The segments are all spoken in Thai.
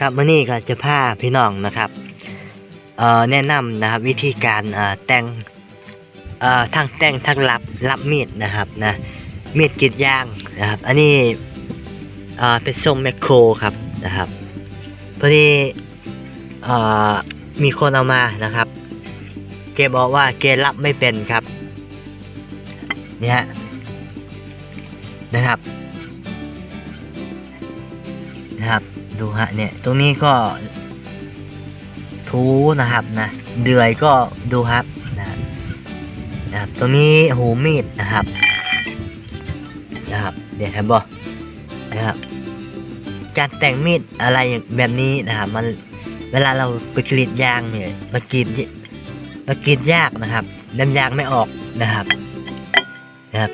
ครับมื่อนี้ก็จะพาพี่น้องนะครับแนะนำนะครับวิธีการแต่งทั้งแต่งทั้งรับรับมีดนะครับนะมีดกรีดยางนะครับ อันนี้เป็นทรงแมคโครครับนะครับพอดีเอ่มีคนเอามานะครับเกบอกว่าเกรับไม่เป็นครับเนี่ยฮะนะครับ นะครับ ดูฮะเนี่ย ตรงนี้ก็ ทูนะครับนะเดือยก็ดูครับนะนะครับ ตรงนี้หูมีดนะครับ นะครับเดี๋ยวครับบอนะครับการแต่งมีดอะไรแบบนี้นะครับ มันเวลาเราไปกรีดยางเนี่ยมันกรีดมันกรีดยากนะครับดันยางไม่ออกนะครับนะครับ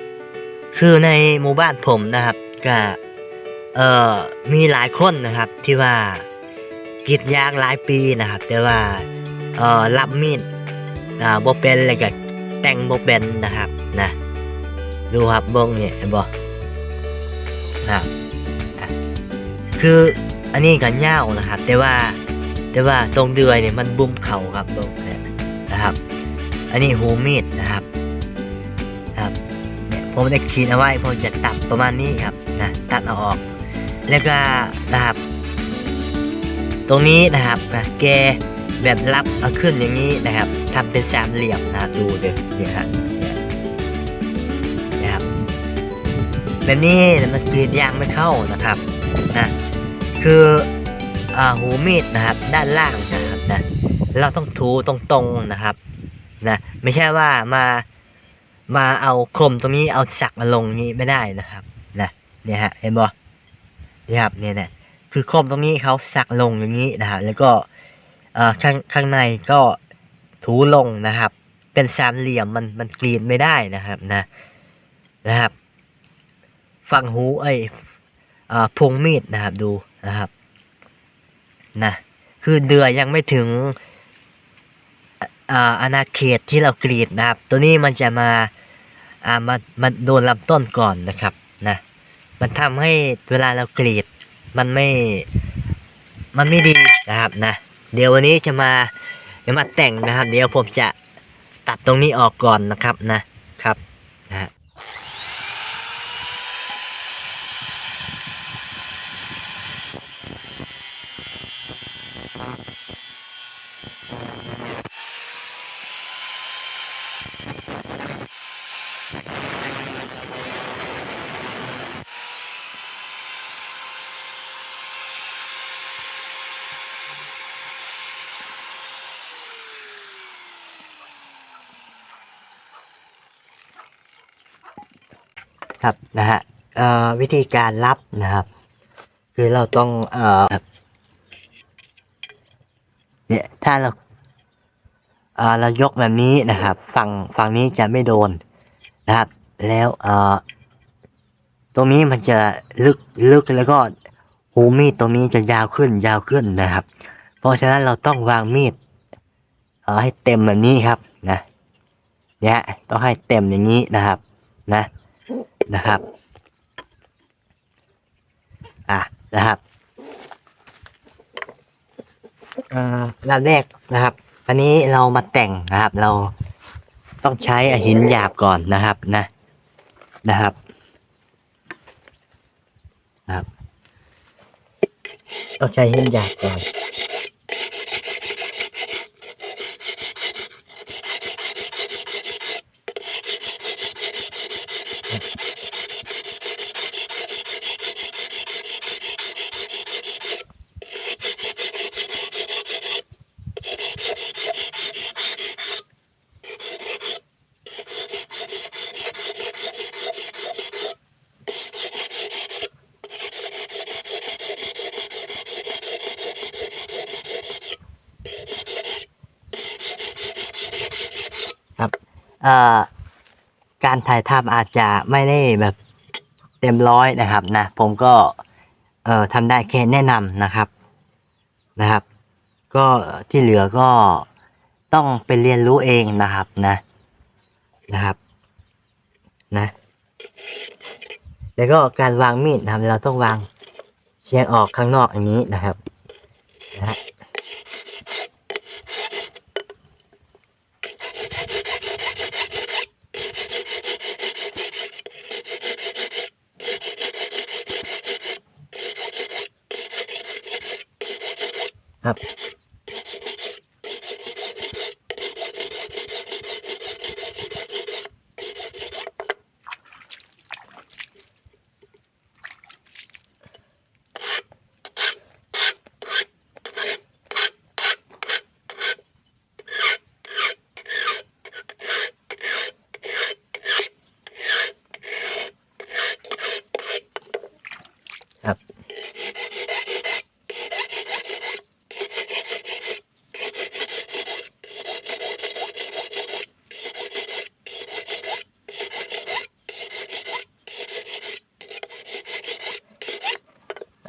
คือในหมู่บ้านผมนะครับก็ เอ่อมีหลายคนนะครับที่ว่ากรีดยางหลายปีนะครับ แต่ว่าเอ่อรับมีดอ่าบ่เป็นเลยก็แต่งบ่เป็นนะครับนะดูครับเบิ้งเนี่ยเห็นบ่นะครับคืออันนี้ก็ยาวนะครับ แต่ว่าแต่ว่าตรงเดือยเนี่ยมันบุ้มเข่าครับเบิ้งเนี่ยนะครับ อันนี้หูมีดนะครับครับเนี่ยผมได้ขีดเอาไว้ผมจะตัดประมาณนี้ครับนะตัดเอาออก แล้วก็นะครับ ตรงนี้นะครับนะแกแบบรับเอาขึ้นอย่างนี้นะครับทำเป็นสามเหลี่ยมนะครับดูเดี๋ยวเดี๋ยวฮะนะครับแบบนี้มันกรีดยางไม่เข้านะครับนะคืออ่าหูมีดนะครับ ด้านล่างนะครับนะเราต้องถูตรงๆนะครับนะไม่ใช่ว่ามามาเอาคมตรงนี้เอาสักมาลงนี้ไม่ได้นะครับนะเนี่ยฮะเห็นบ่ นี่ยครับเนี่ยเนี่ยคือคมตรงนี้เขาสักลงอย่างนี้นะครับแล้วก็อ่อข้างข้างในก็ถูลงนะครับ เป็นสามเหลี่ยมมันมันกรีดไม่ได้นะครับนะนะครับ ฝั่งหูเอ้อ่พงมีดนะครับดูนะครับนะคือเดือยยังไม่ถึงอาณาเขตที่เรากรีดนะครับ ตัวนี้มันจะมาอ่ามามาโดนลำต้นก่อนนะครับ มันทำให้เวลาเรากรีด มันไม่ มันไม่ดีนะครับนะ เดี๋ยววันนี้จะมาจะมาแต่งนะครับ เดี๋ยวผมจะตัดตรงนี้ออกก่อนนะครับนะครับนะฮะ ครับนะฮะวิธีการรับนะครับ คือเราต้องเอ่อเนี่ยถ้าเราเอ่อเรายกแบบนี้นะครับ ฝั่งฝั่งนี้จะไม่โดนนะครับ แล้วเอ่อตรงนี้มันจะลึกลึกแล้วก็หูมีดตรงนี้จะยาวขึ้นยาวขึ้นนะครับ เพราะฉะนั้นเราต้องวางมีดเอ่อให้เต็มแบบนี้ครับนะเนี่ยต้องให้เต็มอย่างนี้นะครับ นะ นะครับ อะนะครับเอ่อลำแรกนะครับ อันนี้เรามาแต่งนะครับ เราต้องใช้หินหยาบก่อนนะครับนะนะครับนะครับต้องใช้หินหยาบก่อน การถ่ายทำอาจจะไม่ได้แบบเต็มร้อยนะครับนะผมก็เอ่อทำได้แค่แนะนำนะครับนะครับ ก็ที่เหลือก็ต้องไปเรียนรู้เองนะครับนะนะครับนะแล้วก็การวางมีดนะครับ เราต้องวางเชียงออกข้างนอกอย่างนี้นะครับนะฮะ ครับ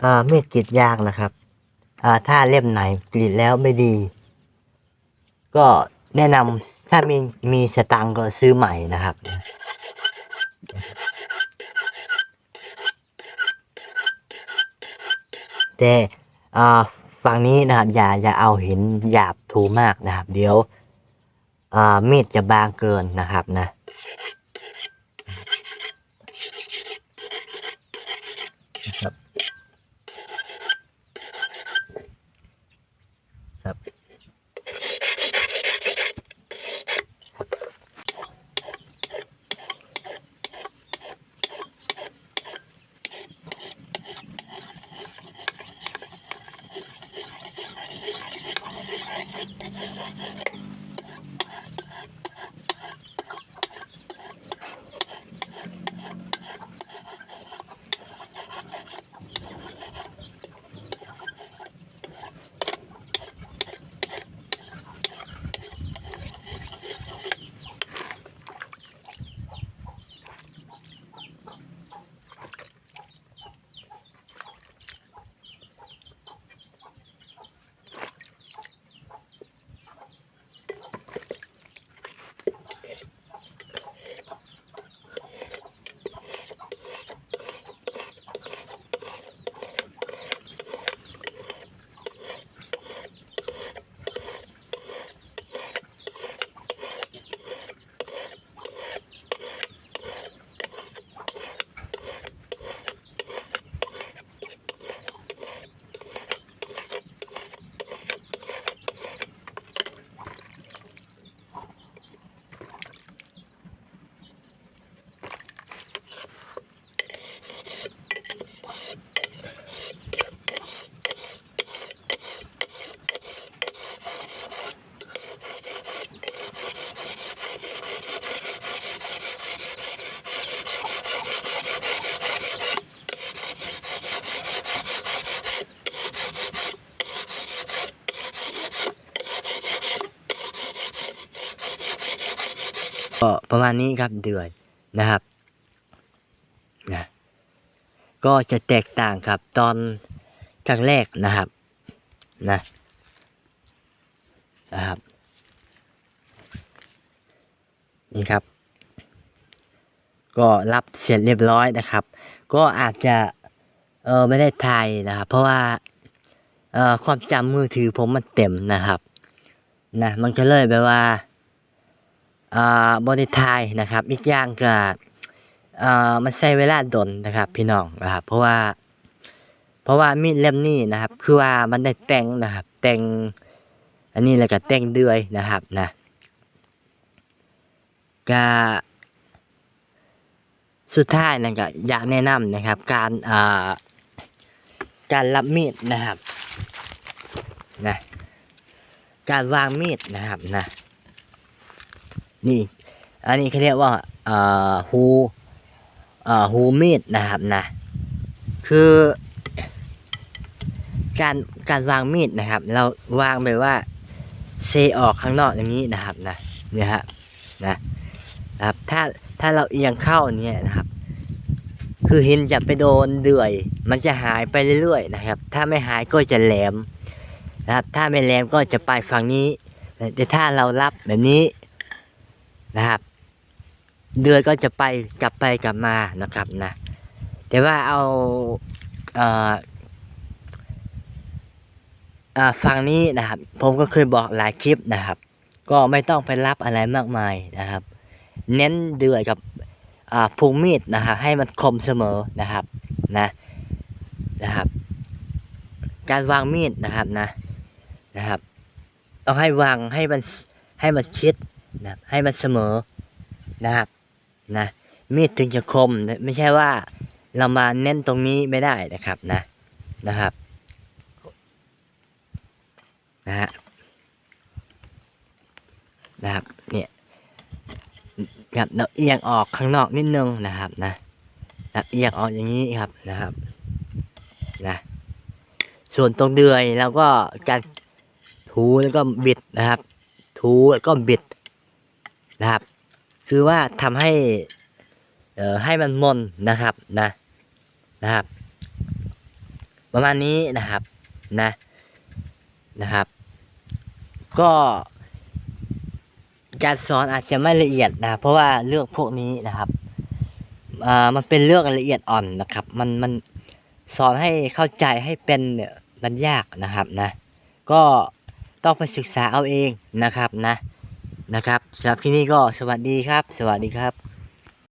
อ่ามีดกรีดยางนะครับ อ่าถ้าเล่มไหนกรีดแล้วไม่ดี ก็แนะนำถ้ามีมีสตังค์ก็ซื้อใหม่นะครับ แต่อ่าฝั่งนี้นะครับอย่าอย่าเอาหินหยาบถูมากนะครับ เดี๋ยวอ่ามีดจะบางเกินนะครับนะ ก็ประมาณนี้ครับเดือยนะครับนะก็จะแตกต่างครับตอนครั้งแรกนะครับนะนะครับนี่ครับ ก็รับเสร็จเรียบร้อยนะครับ ก็อาจจะเออไม่ได้ถ่ายนะครับ เพราะว่าเอ่อความจำมือถือผมมันเต็มนะครับนะมันก็เลยแบบว่า อ่าบริทายนะครับ อีกอย่างก็อ่ามันใช้เวลาดนนะครับ พี่น้องนะครับเพราะว่า เพราะว่ามีดเล่มนี้นะครับ คือว่ามันได้แต่งนะครับ แต่งอันนี้แล้วก็แต่งเดือยนะครับนะก็สุดท้ายนั่นก็อยากแนะนำนะครับ การอ่าการรับมีดนะครับนะการวางมีดนะครับนะ นี่ อันนี้เขาเรียกว่าอ่อฮูอ่อฮูมีดนะครับนะ คือการการวางมีดนะครับ เราวางแบบว่าเซออกข้างนอกอย่างนี้นะครับนะเนี่ยฮะนะนะครับ ถ้าถ้าเราเอียงเข้าเนี่ยนะครับ คือหินจะไปโดนเดือย มันจะหายไปเรื่อยๆนะครับ ถ้าไม่หายก็จะแหลมนะครับ ถ้าไม่แหลมก็จะไปฝั่งนี้ แต่ถ้าเรารับแบบนี้ นะครับ เดือยก็จะไปกลับไปกลับมานะครับนะ แต่ว่าเอาเอ่ออ่าฝั่งนี้นะครับ ผมก็เคยบอกหลายคลิปนะครับ ก็ไม่ต้องไปรับอะไรมากมายนะครับ เน้นเดือยกับพุงมีดนะครับ ให้มันคมเสมอนะครับนะนะครับ การวางมีดนะครับนะนะครับต้องให้วางให้มันให้มันชิด นะให้มันเสมอนะครับนะมีดถึงจะคมไม่ใช่ว่าเรามาเน้นตรงนี้ไม่ได้นะครับนะนะครับนะฮะนะครับเนี่ยครับเราเอียงออกข้างนอกนิดนึงนะครับนะนะเอียงออกอย่างนี้ครับนะครับนะส่วนตรงเดือยเราก็การถูแล้วก็บิดนะครับ ถูแล้วก็บิด นะครับ คือว่าทำให้เอ่อให้มันมนนะครับนะนะครับ ประมาณนี้นะครับนะนะครับ ก็การสอนอาจจะไม่ละเอียดนะ เพราะว่าเรื่องพวกนี้นะครับอ่ามันเป็นเรื่องละเอียดอ่อนนะครับ มันมันสอนให้เข้าใจให้เป็นเนี่ยมันยากนะครับนะ ก็ต้องไปศึกษาเอาเองนะครับนะ นะครับสำหรับที่นี่ก็สวัสดีครับ สวัสดีครับ